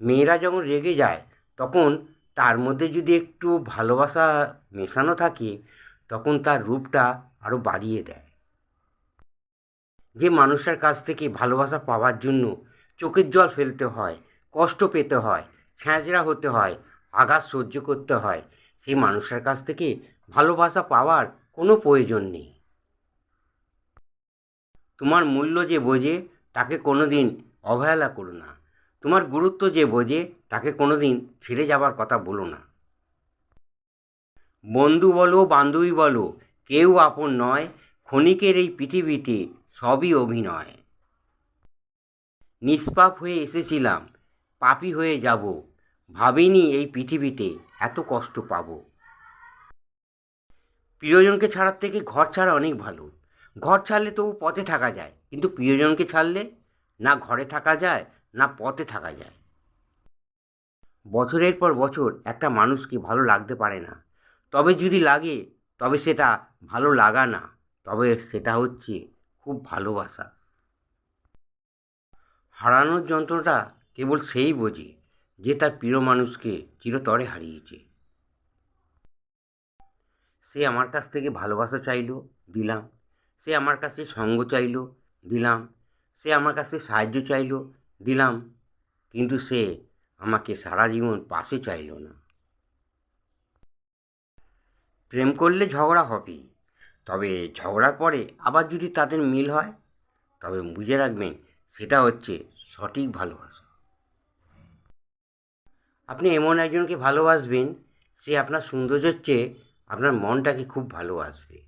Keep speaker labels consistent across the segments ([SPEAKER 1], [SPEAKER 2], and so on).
[SPEAKER 1] মেয়েরা যখন রেগে যায়, তখন তার মধ্যে যদি একটু ভালোবাসা মেশানো থাকে, তখন তার রূপটা আরও বাড়িয়ে দেয়। যে মানুষের কাছ থেকে ভালোবাসা পাওয়ার জন্য চোখের জল ফেলতে হয়, কষ্ট পেতে হয়, ছ্যাঁচড়া হতে হয়, আঘাত সহ্য করতে হয় সেই মানুষের কাছ থেকে ভালোবাসা পাওয়ার কোনো প্রয়োজন নেই। তোমার মূল্য যে বোঝে, তাকে কোনো দিন অবহেলা করো না। তোমার গুরুত্ব যে বোঝে, তাকে কোনো দিন ছেড়ে যাবার কথা বলো না। বন্ধু বলো, বান্ধবী বলো, কেউ আপন নয়, ক্ষণিকের এই পৃথিবীতে সবই অভিনয়। নিষ্পাপ হয়ে এসেছিলাম, পাপি হয়ে যাব, ভাবিনি এই পৃথিবীতে এত কষ্ট পাবো। প্রিয়জনকে ছাড়ার থেকে ঘর ছাড়া অনেক ভালো। ঘর ছাড়লে তবু পথে থাকা যায়, কিন্তু প্রিয়জনকে ছাড়লে না ঘরে থাকা যায় না পথে থাকা যায়। বছরের পর বছর একটা মানুষকে ভালো লাগতে পারে না। তবে যদি লাগে, তবে সেটা ভালো লাগা না, তবে সেটা হচ্ছে খুব ভালোবাসা। হারানোর যন্ত্রটা কেবল সেই বোঝে, যে তার প্রিয় মানুষকে চিরতরে হারিয়েছে। সে আমার কাছ থেকে ভালোবাসা চাইলো, দিলাম। সে আমার কাছে সঙ্গ চাইলো, দিলাম। সে আমার কাছে সাহায্য চাইলো দিলাম, কিন্তু সে আমাকে সারা জীবন পাশে চাইলো না। প্রেম করলে ঝগড়া হবেই, তবে ঝগড়ার পরে আবার যদি তাদের মিল হয়, তবে বুঝে রাখবেন সেটা হচ্ছে সঠিক ভালোবাসা। আপনি এমন একজনকে ভালোবাসবেন, সে আপনার সৌন্দর্যের চেয়ে আপনার মনটাকে খুব ভালোবাসবে।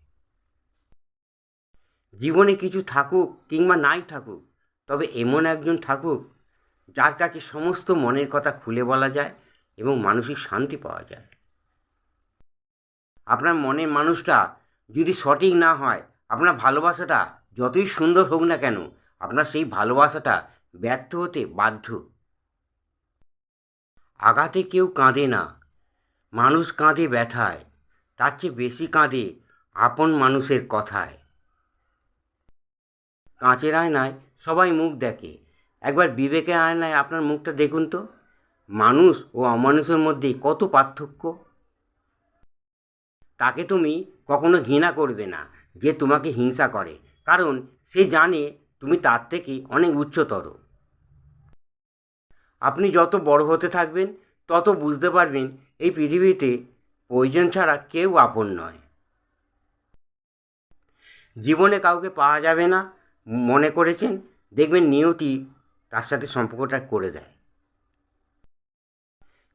[SPEAKER 1] জীবনে কিছু থাকুক কিংবা নাই থাকুক তবে এমন একজন ঠাকুর যার কাছে সমস্ত মনের কথা খুলে বলা যায় এবং মানসিক শান্তি পাওয়া যায়। আপনার মনের মানুষটা যদি সঠিক না হয়, আপনার ভালোবাসাটা যতই সুন্দর হোক না কেন, আপনার সেই ভালোবাসাটা ব্যর্থ হতে বাধ্য। আঘাতে কেউ কাঁদে না। মানুষ কাঁদে ব্যথায়, তার চেয়ে বেশি কাঁদে আপন মানুষের কথায়। কাঁচের আয়নায় সবাই মুখ দেখে। একবার বিবেকে আয়নায় আপনার মুখটা দেখুন তো। মানুষ ও অমানুষের মধ্যে কত পার্থক্য? তাকে তুমি কখনো ঘৃণা করবে না যে তোমাকে হিংসা করে, কারণ সে জানে তুমি তার থেকে অনেক উচ্চতর। আপনি যত বড় হতে থাকবেন, তত বুঝতে পারবেন এই পৃথিবীতে প্রয়োজন ছাড়া কেউ আপন নয়। জীবনে কাউকে পাওয়া যাবে না মনে করেছেন? দেখবেন নিয়তি তার সাথে সম্পর্কটা করে দেয়।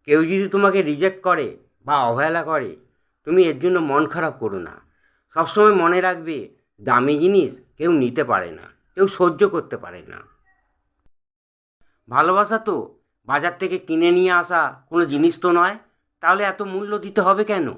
[SPEAKER 1] কেউ যদি তোমাকে রিজেক্ট করে বা অবহেলা করে, তুমি এর জন্য মন খারাপ করো না। সবসময় মনে রাখবে, দামি জিনিস কেউ নিতে পারে না, কেউ সহ্য করতে পারে না। ভালোবাসা তো বাজার থেকে কিনে নিয়ে আসা কোনো জিনিস তো নয়, তাহলে এত মূল্য দিতে হবে কেন?